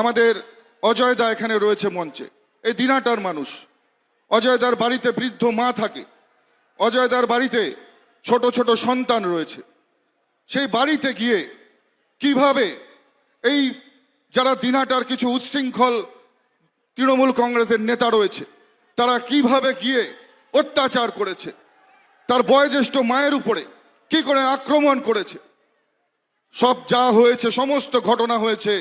আমাদের অজয়দা এখানে রয়েছে মঞ্চে। এই দিনাটার মানুষ। অজয়দার বাড়িতে বৃদ্ধ মা থাকে। অজয়দার বাড়িতে ছোট ছোট সন্তান রয়েছে। সেই বাড়িতে গিয়ে কীভাবে এই যারা দিনাটার কিছু উচ্ছৃঙ্খল তৃণমূল কংগ্রেসের নেতা রয়েছে, তারা কীভাবে গিয়ে অত্যাচার করেছে, তার বয়োজ্যেষ্ঠ মায়ের উপরে কি করে আক্রমণ করেছে, সব যা হয়েছে, সমস্ত ঘটনা হয়েছে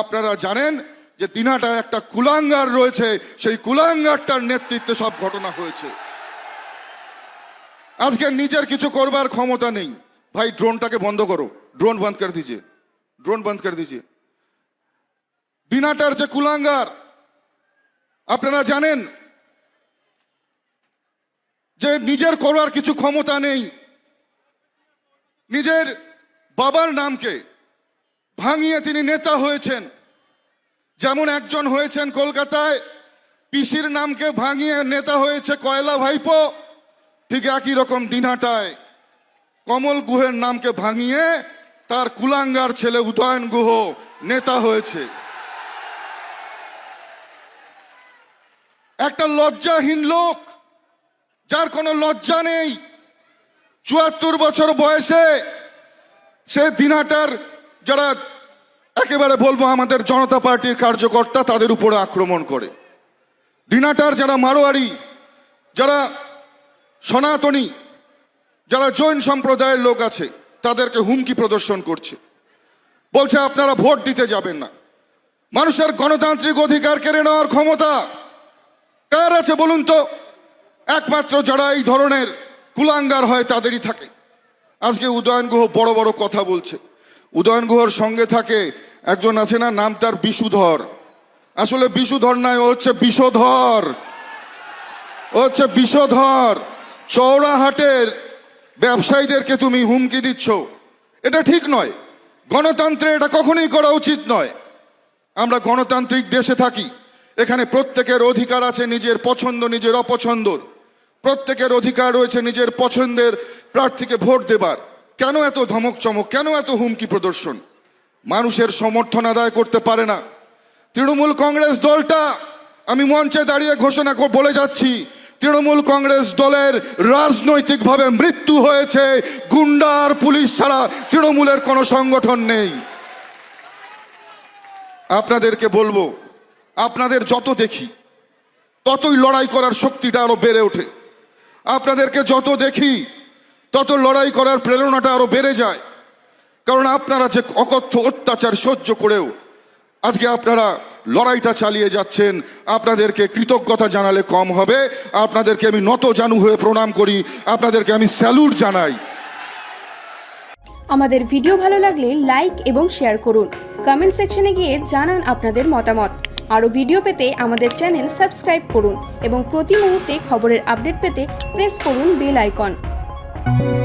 আপনারা জানেন যে দিনাটা একটা কুলাঙ্গার রয়েছে, সেই কুলাঙ্গারটার নেতৃত্বে সব ঘটনা হয়েছে। আজকে নিজের কিছু করবার ক্ষমতা নেই। ভাই, ড্রোনটাকে বন্ধ করো। ড্রোন বন্ধ করে দিজিয়ে ড্রোন বন্ধ করে দিজিয়ে দিনাটার যে কুলাঙ্গার, আপনারা জানেন যে নিজের করার কিছু ক্ষমতা নেই। নিজের বাবার নামকে ভাঙিয়ে তিনি নেতা হয়েছেন। যেমন একজন হয়েছেন কলকাতায়, পিসির নামকে ভাঙিয়ে নেতা হয়েছে কয়লা ভাইপো, ঠিক একই রকম দিনহাটায়। কমল গুহের নামকে ভাঙিয়ে তার কুলাঙ্গার ছেলে উদয়ন গুহ নেতা হয়েছে। একটা লজ্জাহীন লোক, যার কোনো লজ্জা নেই। চুয়াত্তর বছর বয়সে সে দিনহাটার যারা একেবারে বলব আমাদের জনতা পার্টির কার্যকর্তা তাদের উপরে আক্রমণ করে। দিনাটার যারা মারোয়ারি, যারা সনাতনী, যারা জৈন সম্প্রদায়ের লোক আছে, তাদেরকে হুমকি প্রদর্শন করছে। বলছে, আপনারা ভোট দিতে যাবেন না। মানুষের গণতান্ত্রিক অধিকার কেড়ে নেওয়ার ক্ষমতা কার আছে বলুন তো? একমাত্র যারা এই ধরনের কুলাঙ্গার হয় তাদেরই থাকে। আজকে উদয়ন গুহ বড় বড় কথা বলছে। উদয়ন গুহর সঙ্গে থাকে, একজন আছে না, নাম তার বিশুধর। আসলে বিশুধর নয়, ও হচ্ছে বিষধর। ও হচ্ছে বিষধর। চৌরাহাটের ব্যবসায়ীদেরকে তুমি হুমকি দিচ্ছ। এটা ঠিক নয়। গণতন্ত্রে এটা কখনোই করা উচিত নয়। আমরা গণতান্ত্রিক দেশে থাকি। এখানে প্রত্যেকের অধিকার আছে নিজের পছন্দ, নিজের অপছন্দর। প্রত্যেকের অধিকার রয়েছে নিজের পছন্দের প্রার্থীকে ভোট দেবার। কেন এত ধমক চমক কেন এত হুমকি প্রদর্শন? মানুষের সমর্থন আদায় করতে পারে না। তৃণমূল কংগ্রেস দলটা, আমি মঞ্চে দাঁড়িয়ে ঘোষণা বলে যাচ্ছি, তৃণমূল কংগ্রেস দলের রাজনৈতিকভাবে মৃত্যু হয়েছে, গুন্ডা আর পুলিশ ছাড়া তৃণমূলের কোনো সংগঠন নেই। আপনাদেরকে বলব, আপনাদের যত দেখি, ততই লড়াই করার শক্তিটা আরও বেড়ে ওঠে। আপনাদেরকে যত দেখি তত লড়াই করার প্রেরণাটা আরও বেড়ে যায়। কারণ আপনারা যে অকথ্য অত্যাচার সহ্য করেও আজকে আপনারা লড়াইটা চালিয়ে যাচ্ছেন, আপনাদেরকে কৃতজ্ঞতা জানালে কম হবে, আপনাদেরকে আমি নত জানু হয়ে প্রণাম করি, আপনাদেরকে আমি স্যালুট জানাই। আমাদের ভিডিও ভালো লাগলে লাইক এবং শেয়ার করুন। কমেন্ট সেকশনে গিয়ে জানান আপনাদের মতামত। আরও ভিডিও পেতে আমাদের চ্যানেল সাবস্ক্রাইব করুন এবং প্রতি মুহূর্তে খবরের আপডেট পেতে প্রেস করুন বেল আইকন। Thank you.